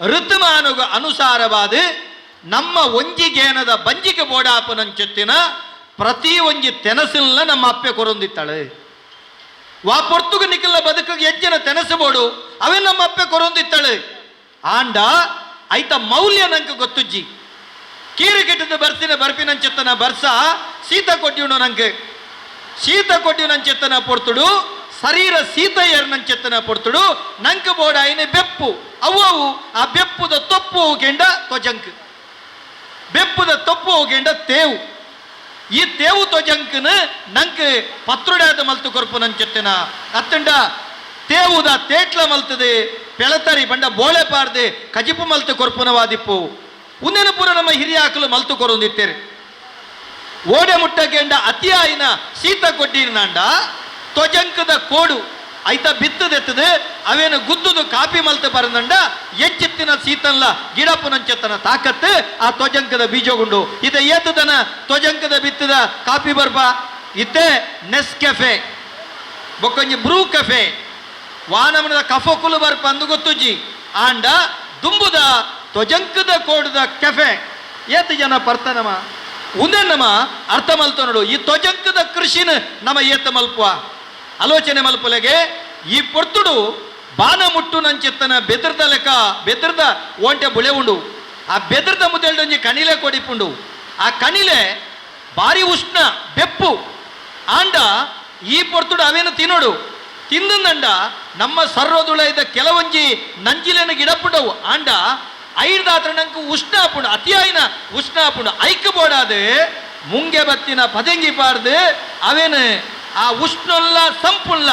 ಋತುಮಾನುಗ ಅನುಸಾರವಾದ ನಮ್ಮ ಒಂಜಿ ಒಂಜಿಗೇನದ ಬಂಜಿಗೆ ಬೋಡಾಪನಂಚೆತ್ತಿನ ಪ್ರತಿ ಒಂಜಿ ತೆನಸಲ್ನ ನಮ್ಮ ಅಪ್ಪೆ ಕೊರೊಂದಿತ್ತಾಳೆ. ವಾ ಪೊರ್ತುಗ ನಿಖಿಲ ಬದುಕಿಗೆ ಹೆಚ್ಚಿನ ತೆನಸಬೋಡು ಅವೇ ನಮ್ಮ ಅಪ್ಪೆ ಕೊರೊಂದಿತ್ತಾಳೆ. ಆಂಡ ಐತ ಮೌಲ್ಯ ನಂಗೆ ಗೊತ್ತುಜ್ಜಿ. ಕೀರು ಕೆಟ್ಟದ ಬರ್ಸಿನ ಬರ್ಪಿನಂಚೆತ್ತನ ಬರ್ಸ ಸೀತ ಕೊಟ್ಟಿವನು ನಂಗೆ. ಶೀತ ಕೊಟ್ಟಿನಂಚೆತ್ತನ ಪೊರ್ತುಡು, ಶರೀರ ಸೀತ ಏರ್ನಂಚೆತ್ತನ ಪೊರ್ತುಡು, ನಂಗೆ ಬೋಡ ಐನೆ ಬೆಪ್ಪು. ಅವು ಆ ಬೆಪ್ಪುದ ತೊಪ್ಪು ಗೆಂಡ ತ್ವಜಂಕ್ ಬೆಪ್ಪುದ ತೊಪ್ಪು ಗೆಂಡ ತೇವು. ಈ ತೇವು ತ್ವಜಂಕನ ನಂಕ್ ಪತ್ರುಡಾದ ಮಲ್ತು ಕೊರ್ಪು ನಂಚೆತ್ತನ. ಅತ್ತಂಡ ತೇವುದ ತೇಟ್ಲ ಮಲ್ತದೆ, ಪೆಳತರಿ ಬಂಡ ಬೋಳೆ ಪಾರ್ದೆ ಕಜಿಪು ಮಲ್ತು ಕೊರ್ಪುನವಾದಿಪ್ಪು ಉನ್ನೆನ ಪುರ ನಮ್ಮ ಹಿರಿಯ ಹಾಕಲು ಮಲ್ತು ಕೊರೊಂದಿತ್ತೇರಿ ಓಡೆ ಮುಟ್ಟಗೆಂಡ ಅತಿಯಾಯಿನ ಶೀತ ಕೊಟ್ಟಿನಾಂಡ ತ್ವಜಂಕದ ಕೋಡು. ಐತ ಬಿತ್ತದೆತ್ತದು, ಅವೇನು ಗುದ್ದುದು ಕಾಪಿ ಮಲ್ತ ಬರದಂಡ ಎಚ್ಚೆತ್ತಿನ ಸೀತನ್ಲ ಗಿಡಪುನಂಚೆತ್ತನ ತಾಕತ್ತು, ಆ ತ್ವಜಂಕದ ಬೀಜಗುಂಡು. ಇದ ಏತದನ ತ್ವಜಂಕದ ಬಿತ್ತದ ಕಾಪಿ ಬರ್ಬ? ಇತ್ತೆ ನೆಸ್ ಕೆಫೆ ಬೊಕ್ಕೊಂಜಿ ಬ್ರೂ ಕೆಫೆ. ವಾನಮನದ ಕಫಕುಲು ಬರ್ಪ ಅಂದು ಗೊತ್ತುಜಿ ಆಂಡ ದುಂಬುದ ತ್ವಜಂಕದ ಕೋಡುದ ಕೆಫೆ. ಏತು ಜನ ಪರ್ತನಮ ಉಂದೆ ನಮ? ಅರ್ಥ ಮಲ್ತ ನೋಡು. ಈ ತ್ವಜಂಕದ ಕೃಷಿನ ನಮ ಏತ ಮಲ್ಪುವ? ಮಲ್ಪಲೆಗೆ ಈ ಪೊರ್ತುಡು ಬಾನ ಮುಟ್ಟು ನಂಚಿತ್ತನ ಬೆದರ್ದ ಲೆಕ್ಕ, ಬೆದರ್ದ ಓಂಟೆ ಬುಳೆ ಉಂಡು. ಆ ಬೆದರ್ದ ಮುದೆಲ್ಡೊಂಜಿ ಕಣಿಲೆ ಕೊಡಿಪುಂಡು ಆ ಕಣಿಲೆ ಭಾರಿ ಉಷ್ಣ, ಬೆಪ್ಪು. ಆಂಡ ಈ ಪೊರ್ತುಡು ಅವೇನು ತಿನ್ನೋಡು? ತಿಂದಂದಂಡ ನಮ್ಮ ಸರ್ರೋದುಳ ಇದ್ದ ಕೆಲವೊಂಜಿ ನಂಜಿಲೆನ ಗಿಡಪುಂಡವು. ಆಂಡ ಐಡ್ದಾತ್ರ ನಂಗೆ ಉಷ್ಣ ಆಪುಂಡು ಅತಿಯಾಯಿನ ಉಷ್ಣ ಆಪುಂಡು ಐಕ ಬೋಡಾದೆ, ಮುಂಗೆ ಬತ್ತಿನ ಪದಂಗಿ ಪಾರ್ದು ಅವೇನು ಆ ಉಷ್ಣಲ್ಲ ಸಂಪುಲ್ಲ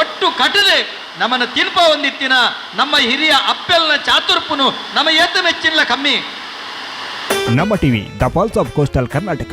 ಒಟ್ಟು ಕಟದೆ ನಮ್ಮನ್ನು ತಿನ್ಪ ಒಂದಿತ್ತಿನ ನಮ್ಮ ಹಿರಿಯ ಅಪ್ಪೆಲ್ನ ಚಾತುರ್ಪುನು ನಮ್ಮ ಏತ ಮೆಚ್ಚಿಲ್ಲ ಕಮ್ಮಿ. Namma TV the pulse of coastal Karnataka.